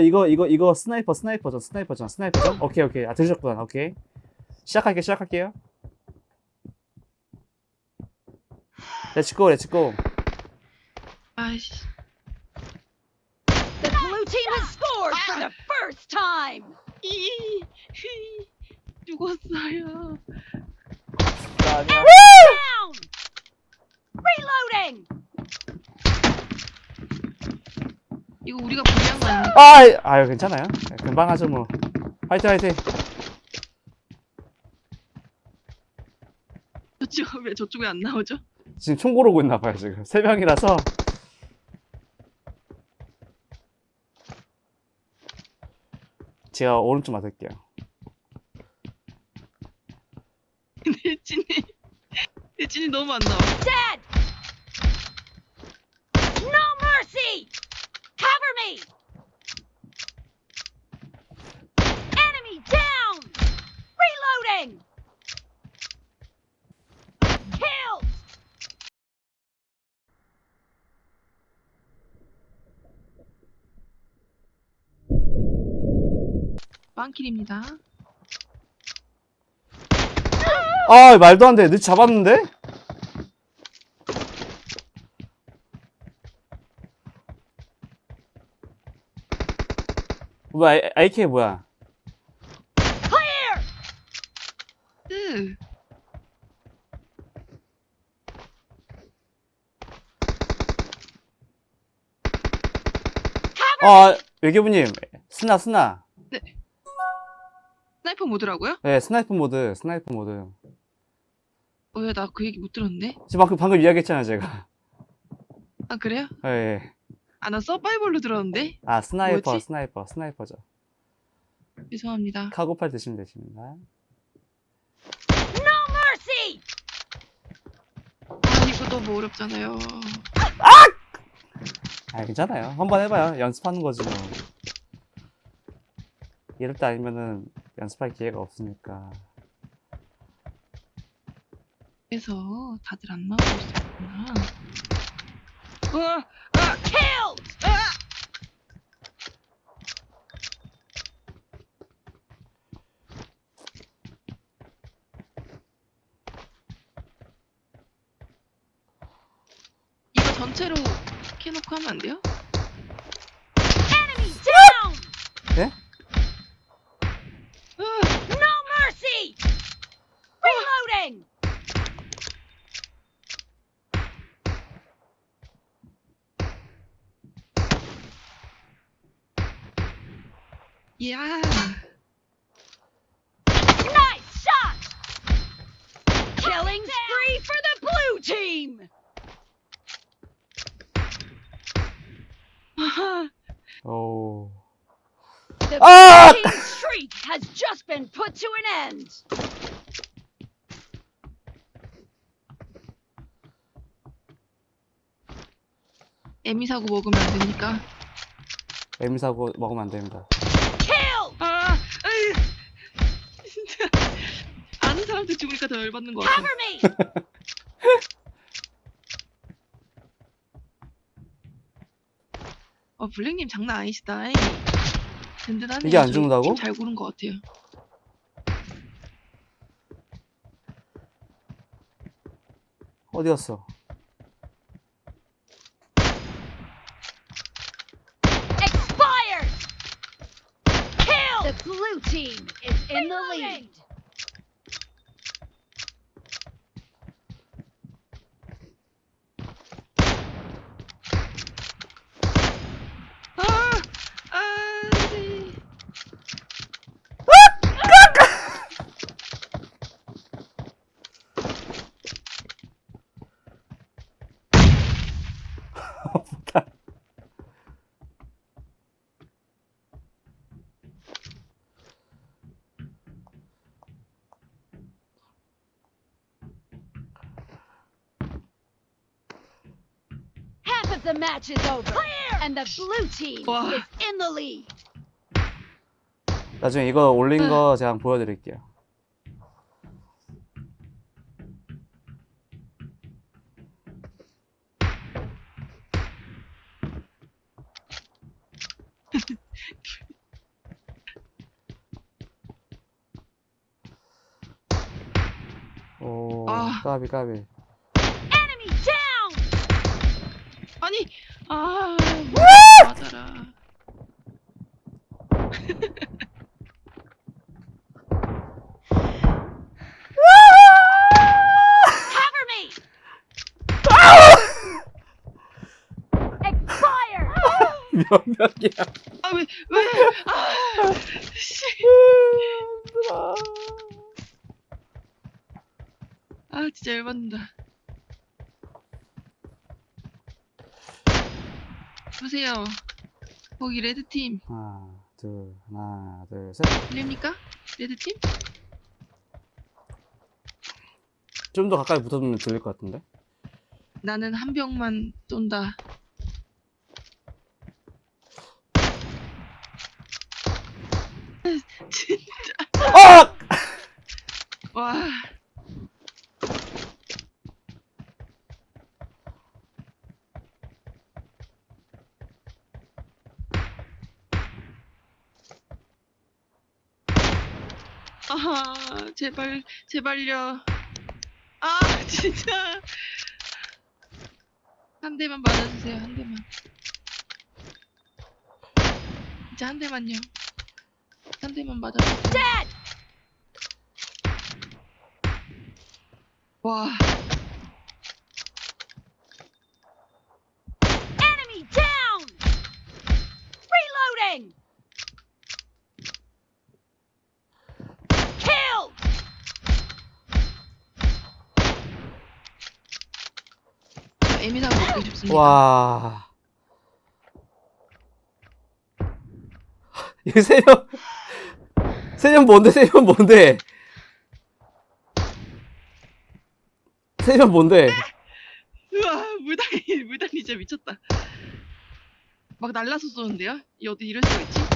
이거 이거 이거 이거 스나이퍼 스나이퍼전 스나이퍼전 스나이퍼전 오케이 오케이 아 들으셨구나 오케이 시작할게 시작할게요 렛츠고 렛츠고 아이씨. The blue team has scored for the first time. 이, 휘, 죽었어요. Down. Reloading. 이거 우리가 불리한 거 아닙니까? 아 아유 괜찮아요 금방 하죠 뭐 화이팅 화이팅 저쪽 왜 저쪽에 안 나오죠? 지금 총 고르고 있나 봐요 지금 세 명이라서 제가 오른쪽 맞을게요 내진이 내진이 너무 안 나와. Dead. No mercy. Cover me. Enemy down. Reloading. Killed. 빵킬입니다. 아 말도 안 돼 늦 잡았는데 뭐야 AK 뭐야 Clear. 으, Cover. 어 외교부님 스나 스나 스나이퍼 모드라고요? 네 스나이퍼 모드 스나이퍼 모드 어, 왜나그 얘기 못 들었는데? 지금 방금 방금 이야기했잖아요 제가 아 그래요? 예, 예. 아 나 서바이벌로 들었는데? 아 스나이퍼 뭐지? 스나이퍼 스나이퍼죠 죄송합니다. 카고팔 드시면 되십니다 No mercy. 아 이거 너무 어렵잖아요. 아 괜찮아요 한번 해봐요 연습하는 거지 뭐 이럴 때 아니면은 연습할 기회가 없으니까 그래서 다들 안 나오고 있었구나. 어, Killed. 이 전체로 켜놓고 하면 안 돼요? Enemy down. 예? 으, No mercy. Reloading. 야, Nice shot. Killing spree for the blue team. 오 The Ah! blue team's streak has just been put to an end. 에미 사고 먹으면 안 됩니까? 애미사고 먹으면 안 됩니다 Kill. 아, 아유, 진짜 아는 사람들 죽으니까 더 열받는 것 같아. Cover me. 블랙님 장난 아니시다. 든든하네. 이게 안 죽는다고? 잘 고른 것 같아요. 어디 갔어 Expired. Kill. The blue team is in the lead. 아, 아, 네. Half of the match is over. Clear. And the blue team Wow. is in the lead. 나중에 이거 올린 거 제가 한번 보여드릴게요 오 아. 까비 까비 아 맞아라. Me! Expire! 명명이야 아 왜 왜? 아 씨. 아 진짜 열받는다. 보세요. 거기 레드 팀 하나 둘 하나 둘 셋 들립니까? 레드 팀? 좀 더 가까이 붙어두면 들릴 것 같은데 나는 한 병만 쏜다. 진짜 아! 와. 아, 제발, 제발요. 아, 진짜. 한 대만 맞아주세요, 한 대만. 진짜 한 대만요. 한 대만 맞아주세요. 와, down! Reloading! Kill! 저 에미사가 먹고 싶습니다. 와 이거 세명 세명 뭔데 세명 뭔데 세명 뭔데 우와, 물다리, 물다리 진짜 미쳤다. 막 날라서 쏘는데요? 이 어디 이럴 수가 있지?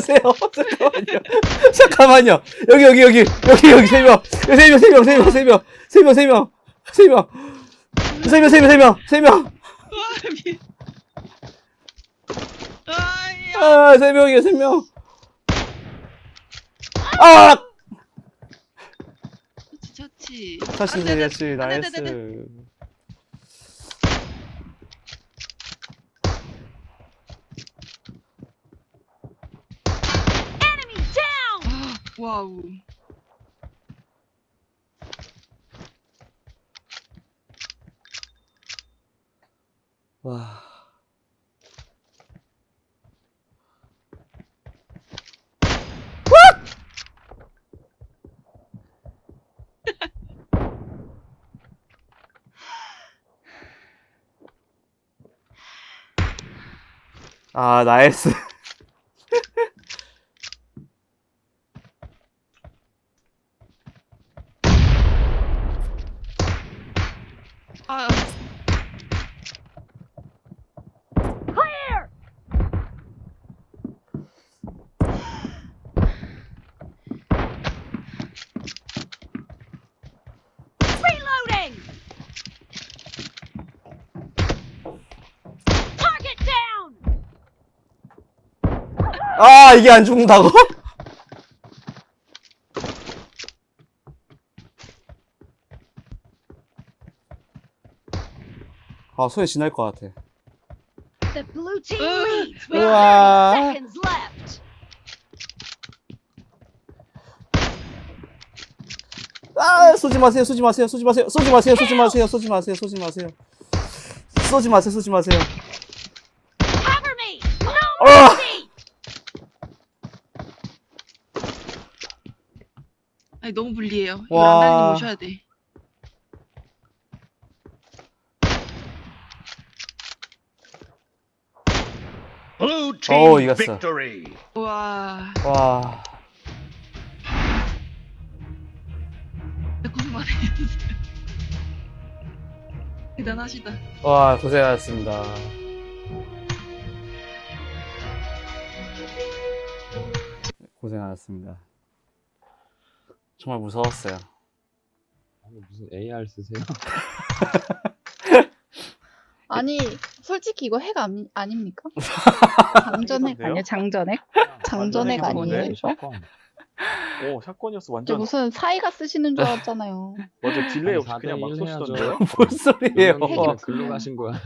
세요 잠깐만요 잠깐만요 여기 여기 여기 여기 여기 세 명 세 명 세 명 세 명 세 명 세 명 세 명 세 명 세 명 세 명 세 명 세명세명 와, 미. 아야. 아, 세 명이요, 세 명. 아! 처치, 처치. 다시, 안 돼, 안 돼. 다시, 안 돼, 안 돼, 안 돼. 나이스. Enemy down! 아, 와우. 와. 아, 나이스. 아, Clear! Reloading! Target down! 아, 이게 안 죽는다고? 아, 소리 지날 것 같아. The blue team leads with Wow. 30 seconds left. 아, 쏘지 마세요, 쏘지 마세요, 쏘지 마세요, 쏘지 마세요, 쏘지 마세요, 쏘지 마세요, 쏘지 마세요. 쏘지 마세요, 쏘지 마세요. Cover me! No 아! mercy! 아니 너무 불리해요. 이거 와. 란달님 오셔야 돼. Blue Oh, some. victory. 와, 와, 고생. 대단하시다. 와, 고생하셨습니다. 고생하셨습니다. 정말 무서웠어요. 아니, 무슨 AR 쓰세요? 아니 솔직히 이거 핵 아니, 아닙니까? 장전핵 핵인데요? 아니에요? 장전핵? 장전핵 아니에요? 이거? 샷건. 오 샷건이었어 저 완전 무슨 사이가 쓰시는 줄 알았잖아요. 맞아 딜레이 없이 그냥 막 4대1 해야죠. 쏘시던데 뭔 소리예요? 노령님 글로 가신 거야.